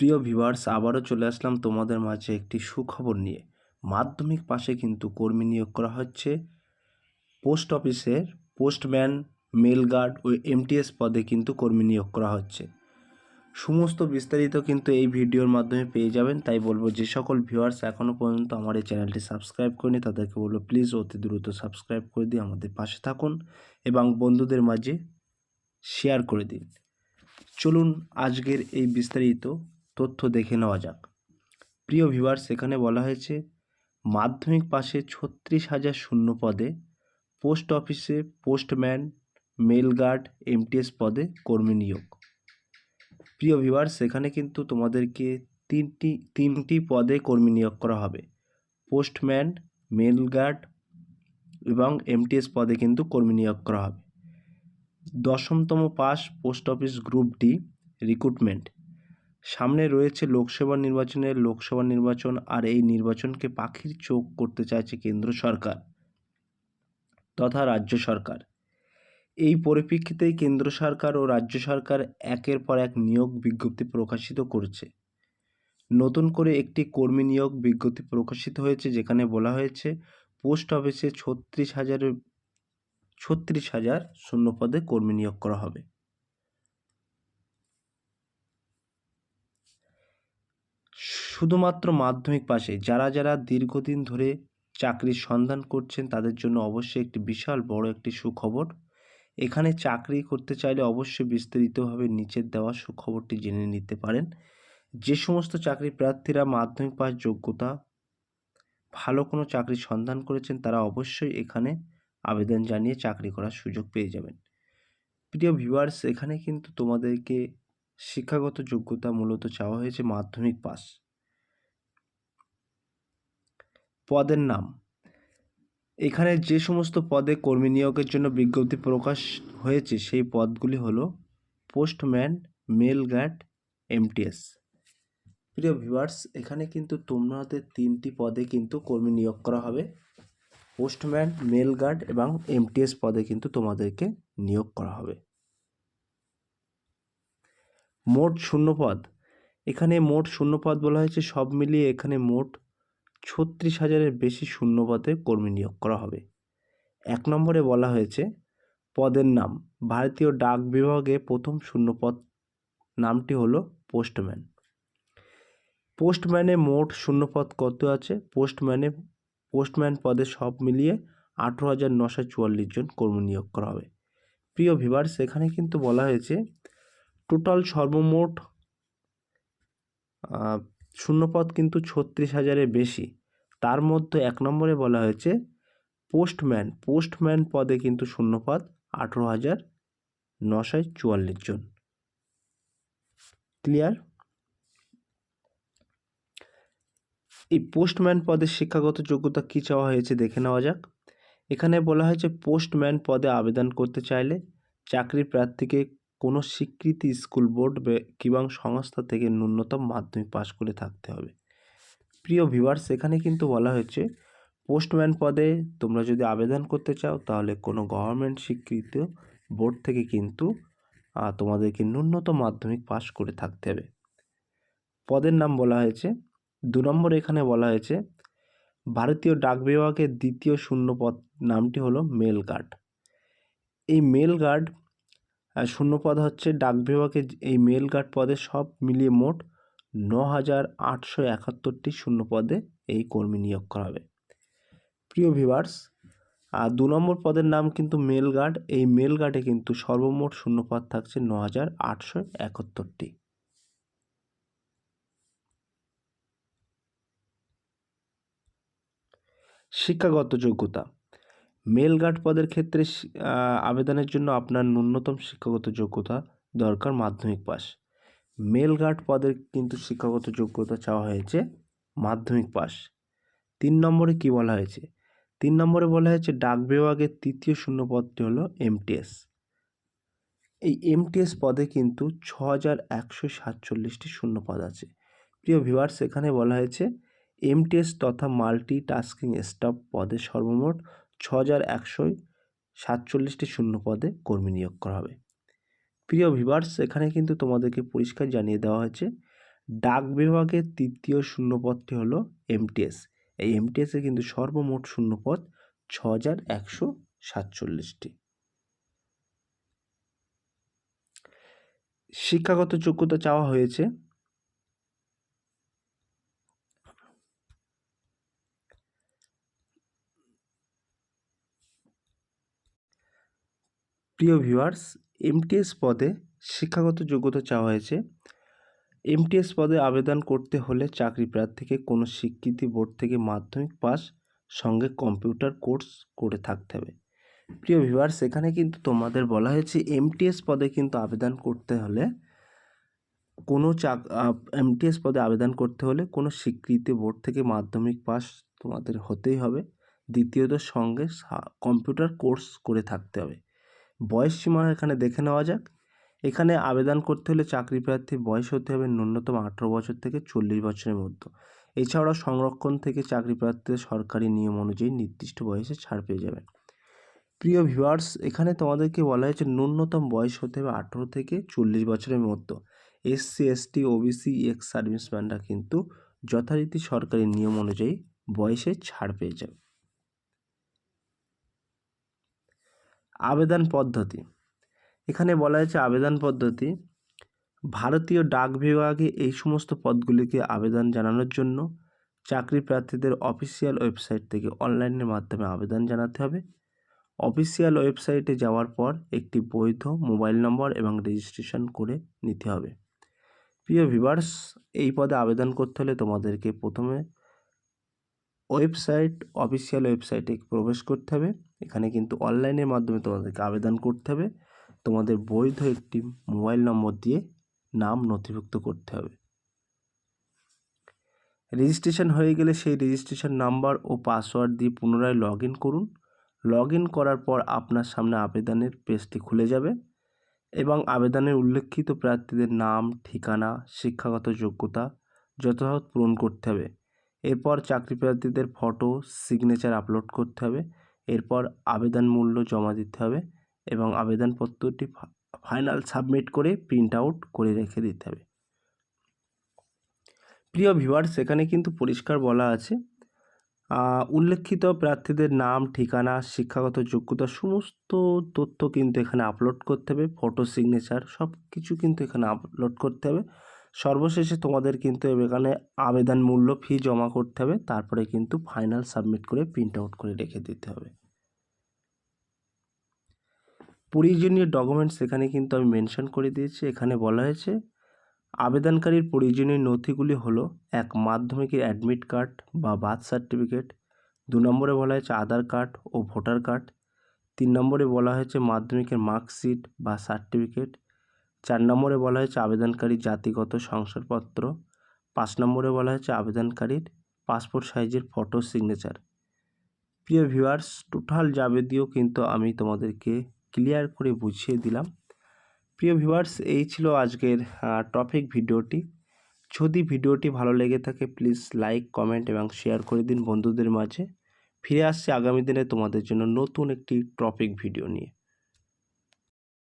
প্রিয় ভিউয়ার্স, আবারও চলে আসলাম তোমাদের মাঝে একটি সুখবর নিয়ে। মাধ্যমিক পাশে কিন্তু কর্মী নিয়োগ করা হচ্ছে। পোস্ট অফিসের পোস্টম্যান, মেল গার্ড ও এমটিএস পদে কিন্তু কর্মী নিয়োগ করা হচ্ছে। সমস্ত বিস্তারিত কিন্তু এই ভিডিওর মাধ্যমে পেয়ে যাবেন। তাই বলব যে সকল ভিউয়ার্স, এখনও পর্যন্ত আমার এই চ্যানেলটি সাবস্ক্রাইব করেনি, তাদেরকে বলব প্লিজ অতি দ্রুত সাবস্ক্রাইব করে দিয়ে আমাদের পাশে থাকুন এবং বন্ধুদের মাঝে শেয়ার করে দিন। চলুন আজকের এই বিস্তারিত তথ্য দেখে নেওয়া যাক। প্রিয় ভিউয়ার্স, এখানে বলা হয়েছে, মাধ্যমিক পাশে ছত্রিশ হাজার শূন্য পদে পোস্ট অফিসে পোস্টম্যান মেল গার্ড এমটিএস পদে কর্মী নিয়োগ। প্রিয় ভিউয়ার্স, এখানে কিন্তু তোমাদেরকে তিনটি তিনটি পদে কর্মী নিয়োগ করা হবে। পোস্টম্যান মেল গার্ড এবং এমটিএস পদে কিন্তু কর্মী নিয়োগ করা হবে। দশমতম pass post office group D, recruitment. সামনে রয়েছে লোকসভা নির্বাচনের লোকসভা নির্বাচন আর এই নির্বাচনকে পাখির চোখ করতে চাইছে কেন্দ্র সরকার তথা রাজ্য সরকার। এই পরিপ্রেক্ষিতেই কেন্দ্র সরকার ও রাজ্য সরকার একের পর এক নিয়োগ বিজ্ঞপ্তি প্রকাশিত করছে। নতুন করে একটি কর্মী নিয়োগ বিজ্ঞপ্তি প্রকাশিত হয়েছে, যেখানে বলা হয়েছে, পোস্ট অফিসে ছত্রিশ হাজারের, ছত্রিশ হাজার শূন্য পদে কর্মী নিয়োগ করা হবে। শুধুমাত্র মাধ্যমিক পাশে যারা যারা দীর্ঘদিন ধরে চাকরির সন্ধান করছেন তাদের জন্য অবশ্যই একটি বিশাল বড় একটি সুখবর। এখানে চাকরি করতে চাইলে অবশ্যই বিস্তারিতভাবে নিচের দেওয়া সুখবরটি জেনে নিতে পারেন। যে সমস্ত চাকরি প্রার্থীরা মাধ্যমিক পাস যোগ্যতা, ভালো কোনো চাকরির সন্ধান করেছেন তারা অবশ্যই এখানে আবেদন জানিয়ে চাকরি করার সুযোগ পেয়ে যাবেন। প্রিয় ভিউয়ার্স, এখানে কিন্তু তোমাদেরকে শিক্ষাগত যোগ্যতা মূলত চাওয়া হয়েছে মাধ্যমিক পাস পদের নাম। এখানে যে সমস্ত পদে কর্মী নিয়োগের জন্য বিজ্ঞপ্তি প্রকাশ হয়েছে, সেই পদগুলি হলো পোস্টম্যান, মেল গার্ড এমটিএস। প্রিয় ভিউয়ার্স, এখানে কিন্তু তোমাদের তিনটি পদে কিন্তু কর্মী নিয়োগ করা হবে। পোস্টম্যান, মেল গার্ড এবং এমটিএস পদে কিন্তু তোমাদেরকে নিয়োগ করা হবে। মোট শূন্য পদ। এখানে মোট শূন্য পদ বলা হয়েছে, সব মিলিয়ে এখানে মোট ছত্রিশ হাজারের বেশি শূন্যপদে কর্মী নিয়োগ করা হবে। এক নম্বরে বলা হয়েছে, পদের নাম। ভারতীয় ডাক বিভাগে প্রথম শূন্যপদ নামটি হলো পোস্টম্যান। পোস্টম্যানে মোট শূন্যপদ কত আছে? পোস্টম্যানে, পোস্টম্যান পদে সব মিলিয়ে আঠেরো হাজার নশো চুয়াল্লিশ জন কর্মী নিয়োগ করা হবে। প্রিয় ভিভার্স এখানে কিন্তু বলা হয়েছে, টোটাল সর্বমোট শূন্যপদ কিন্তু ছত্রিশ হাজারের বেশি। তার মধ্যে এক নম্বরে বলা হয়েছে, পোস্টম্যান। পোস্টম্যান পদে কিন্তু শূন্যপদ আঠেরো হাজার নশো চুয়াল্লিশ জন। ক্লিয়ার? এই পোস্টম্যান পদের শিক্ষাগত যোগ্যতা কী চাওয়া হয়েছে দেখে নেওয়া যাক। এখানে বলা হয়েছে, পোস্টম্যান পদে আবেদন করতে চাইলে চাকরি প্রার্থীকে কোনো স্বীকৃতি স্কুল বোর্ড কিংবা সংস্থা থেকে ন্যূনতম মাধ্যমিক পাশ করে থাকতে হবে। প্রিয় ভিউয়ার্স, এখানে কিন্তু বলা হয়েছে, পোস্টম্যান পদে তোমরা যদি আবেদন করতে চাও, তাহলে কোনো গভর্নমেন্ট স্বীকৃত বোর্ড থেকে কিন্তু তোমাদেরকে ন্যূনতম মাধ্যমিক পাশ করে থাকতে হবে। পদের নাম বলা হয়েছে, দু নম্বর এখানে বলা হয়েছে, ভারতীয় ডাক বিভাগের দ্বিতীয় শূন্য পদ নামটি হলো মেল গার্ড। এই মেল গার্ড শূন্য পদ হচ্ছে ডাক বিভাগের এই মেল গার্ড পদে সব মিলিয়ে মোট ন হাজার আটশো একাত্তরটি শূন্য পদে এই কর্মী নিয়োগ করা হবে। প্রিয় ভিভার্স আর দু নম্বর পদের নাম কিন্তু মেল গার্ড এই মেল গার্ডে কিন্তু সর্বমোট শূন্য পদ থাকছে ন হাজার আটশো একাত্তরটি। শিক্ষাগত যোগ্যতা মেল গার্ড পদের ক্ষেত্রে আবেদনের জন্য আপনার ন্যূনতম শিক্ষাগত যোগ্যতা দরকার মাধ্যমিক পাস মেল গার্ড পদের কিন্তু শিক্ষাগত যোগ্যতা চাওয়া হয়েছে মাধ্যমিক পাস তিন নম্বরে কি বলা হয়েছে? তিন নম্বরে বলা হয়েছে ডাক বিভাগের তৃতীয় শূন্য পদটি হলো এমটিএস এই এমটিএস পদে কিন্তু ছ হাজার একশো সাতচল্লিশটি শূন্য পদ আছে। প্রিয় ভিউয়ার্স, এখানে বলা হয়েছে এমটিএস তথা মাল্টি টাস্কিং স্টাফ পদে সর্বমোট ছ হাজার একশো সাতচল্লিশটি শূন্য পদে কর্মী নিয়োগ করা হবে। প্রিয় ভিভার্স এখানে কিন্তু তোমাদেরকে পরিষ্কার জানিয়ে দেওয়া হয়েছে, ডাক বিভাগের তৃতীয় শূন্যপদটি হলো এমটিএস। এই এমটিএসে কিন্তু সর্বমোট শূন্যপদ ছ হাজার একশো সাতচল্লিশটি। শিক্ষাগত যোগ্যতা চাওয়া হয়েছে প্রিয় ভিউয়ার্স এমটিএস পদে শিক্ষাগত যোগ্যতা চাওয়া হয়েছে। এমটিএস পদে আবেদন করতে হলে চাকরি প্রার্থীকে কোনো স্বীকৃতি বোর্ড থেকে মাধ্যমিক পাস, সঙ্গে কম্পিউটার কোর্স করে থাকতে হবে। প্রিয় ভিউয়ার্স, এখানে কিন্তু তোমাদের বলা হয়েছে এমটিএস পদে কিন্তু আবেদন করতে হলে কোনো চাক এমটিএস পদে আবেদন করতে হলে কোনো স্বীকৃতি বোর্ড থেকে মাধ্যমিক পাস তোমাদের হতেই হবে। দ্বিতীয়ত, সঙ্গে কম্পিউটার কোর্স করে থাকতে হবে। বয়স সীমা এখানে দেখে নেওয়া যাক। এখানে আবেদন করতে হলে চাকরি প্রার্থীর বয়স হতে হবে ন্যূনতম আঠেরো বছর থেকে চল্লিশ বছরের মধ্যে। এছাড়াও সংরক্ষণ থেকে চাকরি প্রার্থীদের সরকারি নিয়ম অনুযায়ী নির্দিষ্ট বয়সে ছাড় পেয়ে যাবেন। প্রিয় ভিউয়ার্স, এখানে তোমাদেরকে বলা হয়েছে ন্যূনতম বয়স হতে হবে আঠেরো থেকে চল্লিশ বছরের মধ্যে। এসসি এসটি ওবিসি এক্স সার্ভিসম্যানরা কিন্তু যথারীতি সরকারি নিয়ম অনুযায়ী বয়সে ছাড় পেয়ে যাবে। আবেদন পদ্ধতি। এখানে বলা হয়েছে আবেদন পদ্ধতি, ভারতীয় ডাক বিভাগে এই সমস্ত পদগুলিকে আবেদন জানানোর জন্য চাকরি প্রার্থীদের অফিসিয়াল ওয়েবসাইট থেকে অনলাইনের মাধ্যমে আবেদন জানাতে হবে। অফিসিয়াল ওয়েবসাইটে যাওয়ার পর একটি বৈধ মোবাইল নম্বর এবং রেজিস্ট্রেশন করে নিতে হবে। প্রিয় ভিভার্স এই পদে আবেদন করতে হলে তোমাদেরকে প্রথমে ওয়েবসাইট, অফিসিয়াল ওয়েবসাইটে প্রবেশ করতে হবে। এখানে কিন্তু অনলাইনের মাধ্যমে তোমাদেরকে আবেদন করতে হবে। তোমাদের বৈধ একটি মোবাইল নম্বর দিয়ে নাম নথিভুক্ত করতে হবে। রেজিস্ট্রেশন হয়ে গেলে সেই রেজিস্ট্রেশন নাম্বার ও পাসওয়ার্ড দিয়ে পুনরায় লগ করুন। লগ করার পর আপনার সামনে আবেদনের পেজটি খুলে যাবে এবং আবেদনের উল্লেখিত প্রার্থীদের নাম, ঠিকানা, শিক্ষাগত যোগ্যতা, যথাযথ পূরণ করতে হবে। এরপর চাকরি প্রার্থীদের ফটো সিগনেচার আপলোড করতে হবে এরপর আবেদন মূল্য জমা দিতে হবে এবং আবেদনপত্রটি ফাইনাল সাবমিট করে প্রিন্ট আউট করে রেখে দিতে হবে। প্রিয় ভিউয়ার্স সেখানে কিন্তু পরিষ্কার বলা আছে উল্লেখিত প্রার্থীদের নাম, ঠিকানা, শিক্ষাগত যোগ্যতা, সমস্ত তথ্য কিন্তু এখানে আপলোড করতে হবে ফটো সিগনেচার সব কিছু কিন্তু এখানে আপলোড করতে হবে। সর্বশেষে তোমাদের কিন্তু এখানে আবেদন মূল্য ফি জমা করতে হবে, তারপরে কিন্তু ফাইনাল সাবমিট করে প্রিন্ট আউট করে রেখে দিতে হবে। প্রয়োজনীয় ডকুমেন্টস এখানে কিন্তু আমি মেনশন করে দিয়েছি। এখানে বলা হয়েছে, আবেদনকারীর প্রয়োজনীয় নথিগুলি হলো, এক, মাধ্যমিকের অ্যাডমিট কার্ড বা বার্থ সার্টিফিকেট দু, নম্বরে বলা হয়েছে আধার কার্ড ও ভোটার কার্ড তিন, নম্বরে বলা হয়েছে মাধ্যমিকের মার্কশিট বা সার্টিফিকেট চার নম্বরে বলা হয়েছে আবেদনকারীর জাতিগত শংসাপত্র পাঁচ নম্বরে বলা হয়েছে আবেদনকারীর পাসপোর্ট সাইজের ফটো সিগনেচার। প্রিয় ভিউয়ার্স, টোটাল যাবতীয় কিন্তু আমি তোমাদেরকে ক্লিয়ার করে বুঝিয়ে দিলাম। প্রিয় ভিউয়ার্স, এই ছিল আজকের টপিক ভিডিওটি। যদি ভিডিওটি ভালো লেগে থাকে, প্লিজ লাইক, কমেন্ট এবং শেয়ার করে দিন বন্ধুদের মাঝে। ফিরে আসছে আগামী দিনে তোমাদের জন্য নতুন একটি টপিক ভিডিও নিয়ে।